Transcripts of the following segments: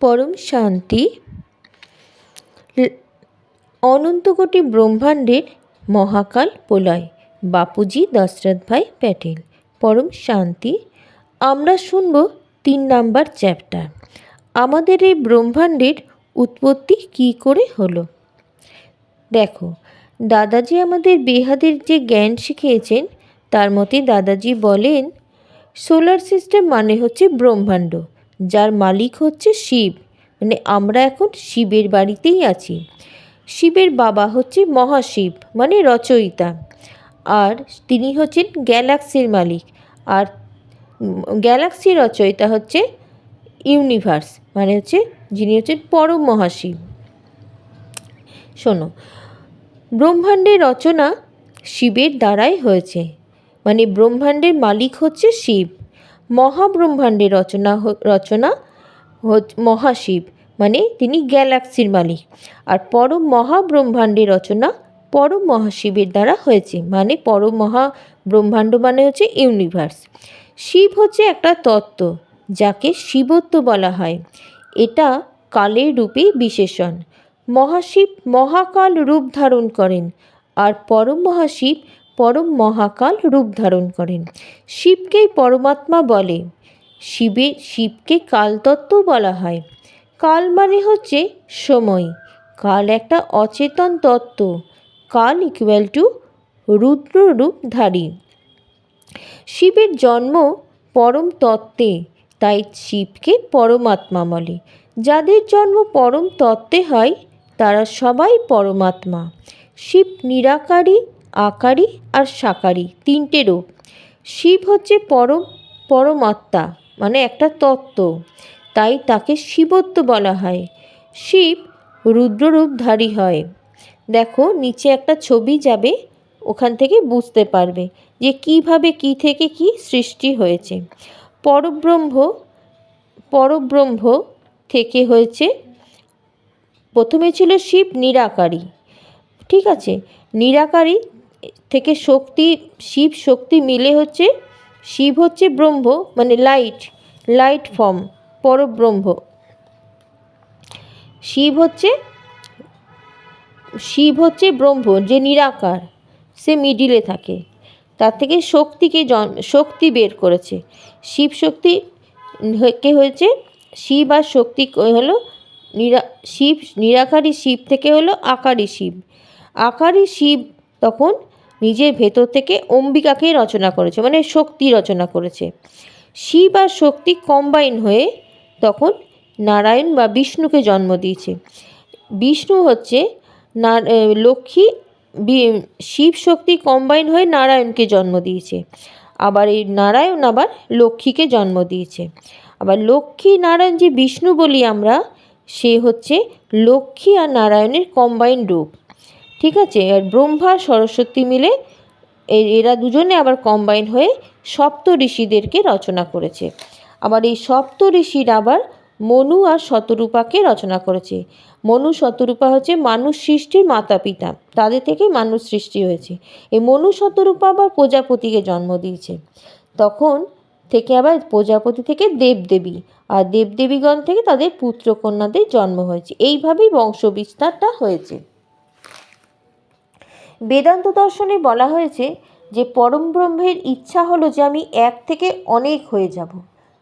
পরম শান্তি। অনন্তকোটি ব্রহ্মাণ্ডের মহাকাল প্রলয়। বাপুজি দশরথ ভাই প্যাটেল। পরম শান্তি। আমরা শুনব তিন নাম্বার চ্যাপ্টার। আমাদের এই ব্রহ্মাণ্ডের উৎপত্তি কী করে হলো? দেখো, দাদাজি আমাদের বেহাদের যে জ্ঞান শিখিয়েছেন, তার মতে দাদাজি বলেন সোলার সিস্টেম মানে হচ্ছে ব্রহ্মাণ্ড। যার মালিক হচ্ছে শিব। মানে আমরা এখন শিবের বাড়িতেই আছি। শিবের বাবা হচ্ছে মহাশিব মানে রচয়িতা। আর তিনি হচ্ছেন গ্যালাক্সির মালিক। আর গ্যালাক্সি রচয়িতা হচ্ছে ইউনিভার্স মানে হচ্ছে যিনি হচ্ছেন পরম মহাশিব। শোনো, ব্রহ্মাণ্ডের রচনা শিবের দ্বারাই হয়েছে। মানে ব্রহ্মাণ্ডের মালিক হচ্ছে শিব। মহাব্রহ্মাণ্ডের রচনা রচনা মহাশিব মানে তিনি গ্যালাক্সির মালিক। আর পরম মহাব্রহ্মাণ্ডের রচনা পরম মহাশিবের দ্বারা হয়েছে মানে পরম মহাব্রহ্মাণ্ড মানে হচ্ছে ইউনিভার্স শিব হচ্ছে একটা তত্ত্ব, যাকে শিবত্ব বলা হয়। এটা কালের রূপে বিশেষণ। মহাশিব মহাকাল রূপ ধারণ করেন, আর পরম মহাশিব পরম মহাকাল রূপ ধারণ করেন। শিবকেই পরমাত্মা বলে। শিবের শিবকে কালতত্ত্ব বলা হয়। কাল মানে হচ্ছে সময়। কাল একটা অচেতন তত্ত্ব। কাল ইকুয়াল টু রুদ্র রূপধারী। শিবের জন্ম পরম তত্ত্বে, তাই শিবকে পরমাত্মা বলে। যাদের জন্ম পরম তত্ত্বে হয়, তারা সবাই পরমাত্মা। শিব নিরাকারী আকারী আর সাকারী, তিনটে রূপ। শিব হচ্ছে পরম, পরমাত্মা মানে একটা তত্ত্ব। তাই তাকে শিবত্ব বলা হয়। শিব রুদ্ররূপধারী হয়। দেখো, নিচে একটা ছবি যাবে, ওখান থেকে বুঝতে পারবে যে কীভাবে কি থেকে কি সৃষ্টি হয়েছে। পরব্রহ্ম পরব্রহ্ম থেকে হয়েছে, প্রথমে ছিল শিব নিরাকারী, ঠিক আছে? নিরাকারী থেকে শক্তি, শিব শক্তি মিলে হচ্ছে, শিব হচ্ছে ব্রহ্ম মানে লাইট লাইট ফর্ম পরব্রহ্ম। শিব হচ্ছে শিব হচ্ছে ব্রহ্ম, যে নিরাকার, সে মিডিলে থাকে। তার থেকে শক্তিকে জন, শক্তি বের করেছে। শিব শক্তি কে হয়েছে? শিব আর শক্তি হলো নিরা, শিব, নিরাকারী শিব থেকে হলো আকারী শিব। আকারী শিব তখন নিজের ভেতর থেকে অম্বিকাকে রচনা করেছে মানে শক্তি রচনা করেছে। শিব আর শক্তি কম্বাইন হয়ে তখন নারায়ণ বা বিষ্ণুকে জন্ম দিয়েছে। বিষ্ণু হচ্ছে না লক্ষ্মী শিব শক্তি কম্বাইন হয়ে নারায়ণকে জন্ম দিয়েছে। আবার এই নারায়ণ আবার লক্ষ্মীকে জন্ম দিয়েছে। আবার লক্ষ্মী নারায়ণ যে বিষ্ণু বলি আমরা, সে হচ্ছে লক্ষ্মী আর নারায়ণের কম্বাইন রূপ। ঠিক আছে? আর ব্রহ্মা, সরস্বতী মিলে এরা দুজনে আবার কম্বাইন হয়ে সপ্ত ঋষিদেরকে রচনা করেছে। আবার এই সপ্ত ঋষির আবার মনু আর শতরূপাকে রচনা করেছে। মনু, শতরূপা হচ্ছে মানুষ সৃষ্টির মাতা পিতা তাদের থেকে মানুষ সৃষ্টি হয়েছে। এই মনু, শতরূপা আবার প্রজাপতিকে জন্ম দিয়েছে। তখন থেকে আবার প্রজাপতি থেকে দেবদেবী আর দেবদেবীগণ থেকে তাদের পুত্রকন্যাদের জন্ম হয়েছে। এইভাবেই বংশ বিস্তারটা হয়েছে। বেদান্ত দর্শনে বলা হয়েছে যে পরম ব্রহ্মের ইচ্ছা হলো যে আমি এক থেকে অনেক হয়ে যাব।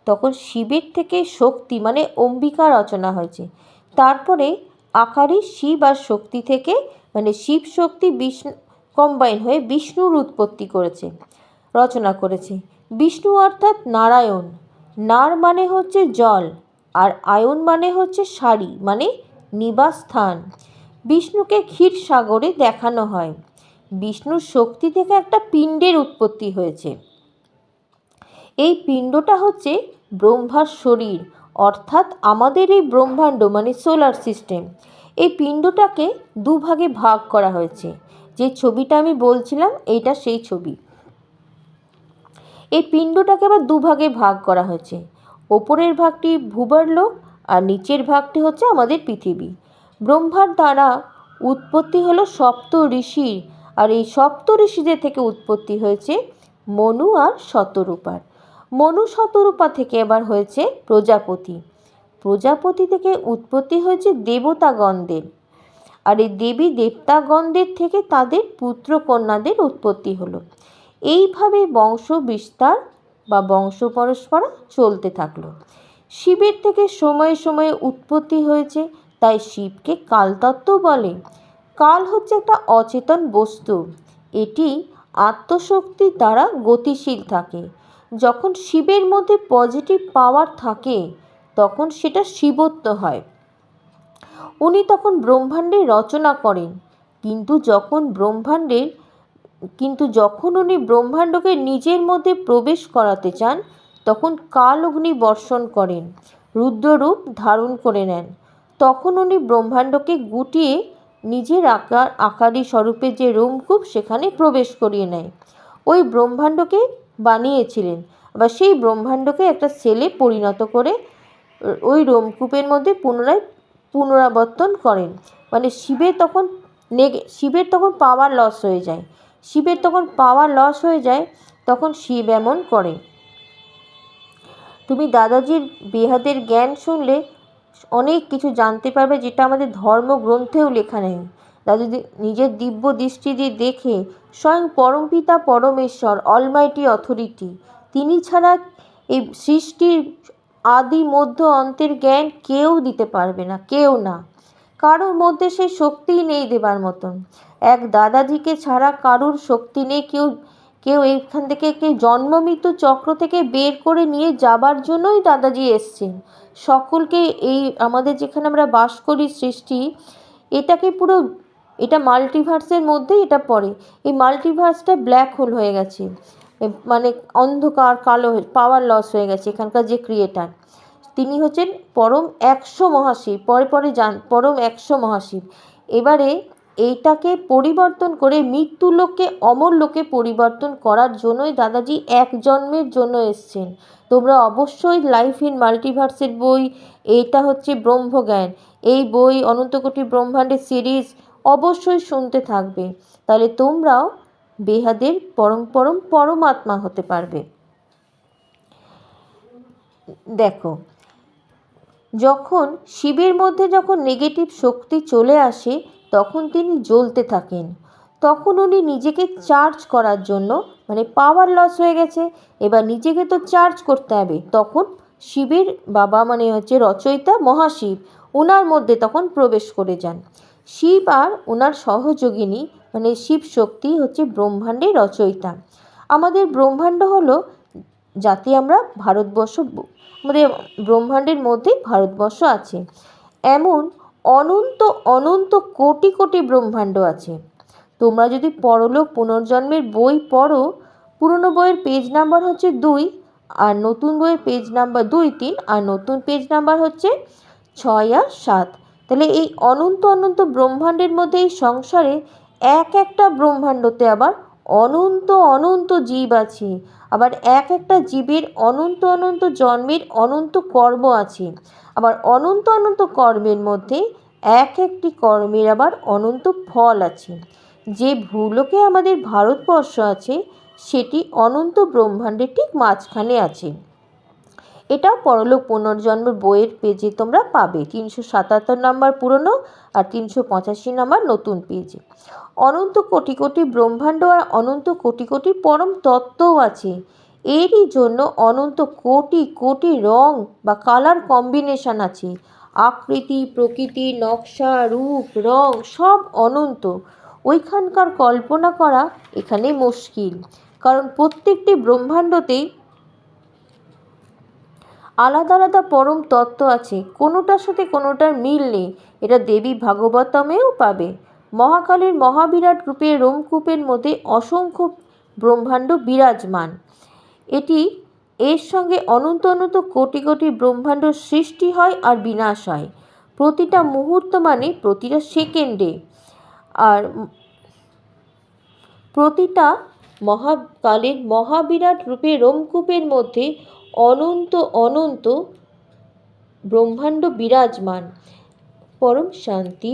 তখন শিবের থেকে শক্তি মানে অম্বিকা রচনা হয়েছে। তারপরে আকারে শিব আর শক্তি থেকে মানে শিব শক্তি বিষ্ণু কম্বাইন হয়ে বিষ্ণুর উৎপত্তি করেছে, রচনা করেছে। বিষ্ণু অর্থাৎ নারায়ণ। নার মানে হচ্ছে জল আর আয়ন মানে হচ্ছে শাড়ি মানে নিবাস স্থান। বিষ্ণুকে ক্ষীর সাগরে দেখানো হয়। বিষ্ণুর শক্তি থেকে একটা পিণ্ডের উৎপত্তি হয়েছে। এই পিণ্ডটা হচ্ছে ব্রহ্মার শরীর, অর্থাৎ আমাদের এই ব্রহ্মাণ্ড মানে সোলার সিস্টেম এই পিণ্ডটাকে দুভাগে ভাগ করা হয়েছে। যে ছবিটা আমি বলছিলাম, এইটা সেই ছবি। এই পিণ্ডটাকে আবার দুভাগে ভাগ করা হয়েছে। ওপরের ভাগটি ভূবার লোক আর নিচের ভাগটি হচ্ছে আমাদের পৃথিবী। ব্রহ্মার দ্বারা উৎপত্তি হলো সপ্ত ঋষির আর এই সপ্ত ঋষিদের থেকে উৎপত্তি হয়েছে মনু আর শতরূপার। মনু শতরূপা থেকে এবার হয়েছে প্রজাপতি। প্রজাপতি থেকে উৎপত্তি হয়েছে দেবতাগণদের। আর এই দেবী দেবতাগণদের থেকে তাদের পুত্র কন্যাদের উৎপত্তি হলো। এইভাবে বংশ বিস্তার বা বংশ পরস্পরা চলতে থাকল। শিবের থেকে সময়ে সময়ে উৎপত্তি হয়েছে। তাই শিবকে কালতত্ত্ব বলে। কাল হচ্ছে একটা অচেতন বস্তু। এটি আত্মশক্তির দ্বারা গতিশীল থাকে। যখন শিবের মধ্যে পজিটিভ পাওয়ার থাকে, তখন সেটা শিবত্ব হয়। উনি তখন ব্রহ্মাণ্ডের রচনা করেন। কিন্তু যখন ব্রহ্মাণ্ডের, কিন্তু যখন উনি ব্রহ্মাণ্ডকে নিজের মধ্যে প্রবেশ করাতে চান, তখন কাল অগ্নি বর্ষণ করেন। রুদ্ররূপ ধারণ করে নেন। তখন উনি ব্রহ্মাণ্ডকে গুটিয়ে নিজের আকার, আকারি স্বরূপে যে রোমকূপ সেখানে প্রবেশ করিয়ে নেয়। ওই ব্রহ্মাণ্ডকে বানিয়েছিলেন। আবার সেই ব্রহ্মাণ্ডকে একটা সেলে পরিণত করে ওই রোমকূপের মধ্যে পুনরায় পুনরাবর্তন করেন। মানে শিবের তখন নেগে, শিবের তখন পাওয়ার লস হয়ে যায়। শিবের তখন পাওয়ার লস হয়ে যায়, তখন শিব এমন করে। তুমি দাদাজির বেহাদের জ্ঞান শুনলে অনেক কিছু জানতে পারবে যেটা আমাদের ধর্মগ্রন্থেও লেখা নেই। দাদু নিজের দিব্য দৃষ্টি দিয়ে দেখে, স্বয়ং পরমপিতা পরমেশ্বর অলমাইটি অথরিটি তিনি ছাড়া এই সৃষ্টির আদি মধ্য অন্তের জ্ঞান কেউ দিতে পারবে না, কেউ না। কারোর মধ্যে সেই শক্তিই নেই দেবার মতন। এক দাদাজিকে ছাড়া কারুর শক্তি নেই। কেউ কেউ এইখান থেকে, কেউ জন্মমৃত্যু চক্র থেকে বের করে নিয়ে যাবার জন্যই দাদাজি এসছেন। সকলকে এই আমাদের যেখানে আমরা বাস করি সৃষ্টি, এটাকে পুরো, এটা মাল্টিভার্সের মধ্যেই এটা পড়ে। এই মাল্টিভার্সটা ব্ল্যাক হোল হয়ে গেছে। মানে অন্ধকার, কালো পাওয়ার লস হয়ে গেছে এখানকার যে ক্রিয়েটার তিনি হচ্ছেন পরম একশো মহাশিব, পরে পরে যান পরম একশো মহাশিব। এবারে এইটাকে পরিবর্তন করে মৃত্যু লোককে অমর লোকে পরিবর্তন করার জন্যই দাদাজি এক জন্মের জন্য এসছেন। তোমরা অবশ্যই লাইফ ইন মাল্টিভার্সের বই, এইটা হচ্ছে ব্রহ্মজ্ঞান। এই বই অনন্তকোটি ব্রহ্মাণ্ডের সিরিজ অবশ্যই শুনতে থাকবে। তাহলে তোমরাও বেহাদের পরম পরম পরমাত্মা হতে পারবে। দেখো যখন শিবের মধ্যে যখন নেগেটিভ শক্তি চলে আসে, তখন তিনি জ্বলতে থাকেন। তখন উনি নিজেকে চার্জ করার জন্য মানে পাওয়ার লস হয়ে গেছে, এবার নিজেকে তো চার্জ করতে হবে। তখন শিবের বাবা মানে হচ্ছে রচয়িতা মহাশিব ওনার মধ্যে তখন প্রবেশ করে যান। শিব আর ওনার সহযোগিনী মানে শিব শক্তি হচ্ছে ব্রহ্মাণ্ডের রচয়িতা। আমাদের ব্রহ্মাণ্ড হলো যাতে আমরা ভারতবর্ষ আমাদের ব্রহ্মাণ্ডের মধ্যেই ভারতবর্ষ আছে। এমন অনন্ত অনন্ত কোটি কোটি ব্রহ্মাণ্ড আছে। তোমরা যদি পরলোক পুনর্জন্মের বই পড়ো, পুরনো বইয়ের পেজ নাম্বার হচ্ছে দুই, আর নতুন বইয়ের পেজ নাম্বার দুই, তিন, আর নতুন পেজ নাম্বার হচ্ছে ছয় আর সাত। তাহলে এই অনন্ত অনন্ত ব্রহ্মাণ্ডের মধ্যে এই সংসারে এক একটা ব্রহ্মাণ্ডতে আবার অনন্ত অনন্ত জীব আছে। আবার এক একটা জীবের অনন্ত অনন্ত জন্মের অনন্ত কর্ম আছে। আবার অনন্ত অনন্ত কর্মের মধ্যে এক একটি কর্মের আবার অনন্ত ফল আছে। যে ভূলোকে আমাদের ভারতবর্ষ আছে, সেটি অনন্ত ব্রহ্মাণ্ডের ঠিক মাঝখানে আছে। এটা পরলোক পুনর্জন্ম বইয়ের পেজে তোমরা পাবে। তিনশো সাতাত্তর নাম্বার পুরনো আর তিনশো পঁচাশি নাম্বার নতুন পেজে। অনন্ত কোটি কোটি ব্রহ্মাণ্ড আর অনন্ত কোটি কোটি পরম তত্ত্বও আছে। এরই জন্য অনন্ত কোটি কোটি রং বা কালার কম্বিনেশান আছে। আকৃতি, প্রকৃতি, নকশা, রূপ, রং সব অনন্ত। ওইখানকার কল্পনা করা এখানে মুশকিল। কারণ প্রত্যেকটি ব্রহ্মাণ্ডতেই আলাদা আলাদা পরম তত্ত্ব আছে। কোনোটার সাথে কোনোটার মিল নেই। এটা দেবী ভাগবতমেও পাবে। মহাকালীর মহাবিরাট রূপে রোমকূপের মধ্যে অসংখ্য ব্রহ্মাণ্ড বিরাজমান। এটি এর সঙ্গে অনন্ত অনন্ত কোটি কোটি ব্রহ্মাণ্ড সৃষ্টি হয় আর বিনাশ হয়। প্রতিটা মুহূর্ত মানে প্রতিটা সেকেন্ডে। আর প্রতিটা মহাকালের মহাবিরাট রূপে রোমকূপের মধ্যে অনন্ত অনন্ত ব্রহ্মাণ্ড বিরাজমান। পরম শান্তি।